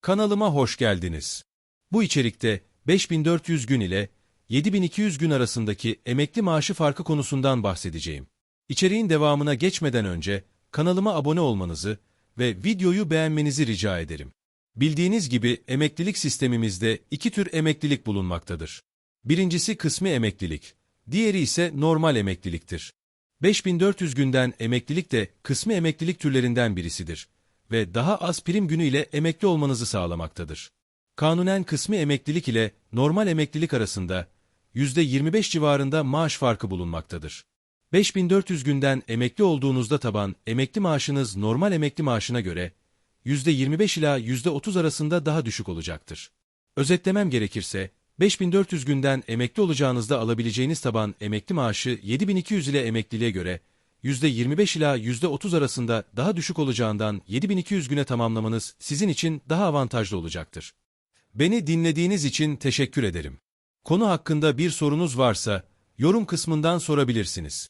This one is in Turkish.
Kanalıma hoş geldiniz. Bu içerikte 5400 gün ile 7200 gün arasındaki emekli maaşı farkı konusundan bahsedeceğim. İçeriğin devamına geçmeden önce kanalıma abone olmanızı ve videoyu beğenmenizi rica ederim. Bildiğiniz gibi emeklilik sistemimizde iki tür emeklilik bulunmaktadır. Birincisi kısmi emeklilik, diğeri ise normal emekliliktir. 5400 günden emeklilik de kısmi emeklilik türlerinden birisidir ve daha az prim günü ile emekli olmanızı sağlamaktadır. Kanunen kısmi emeklilik ile normal emeklilik arasında %25 civarında maaş farkı bulunmaktadır. 5400 günden emekli olduğunuzda taban emekli maaşınız normal emekli maaşına göre %25 ila %30 arasında daha düşük olacaktır. Özetlemem gerekirse, 5400 günden emekli olacağınızda alabileceğiniz taban emekli maaşı 7200 ile emekliliğe göre %25 ila %30 arasında daha düşük olacağından 7200 güne tamamlamanız sizin için daha avantajlı olacaktır. Beni dinlediğiniz için teşekkür ederim. Konu hakkında bir sorunuz varsa yorum kısmından sorabilirsiniz.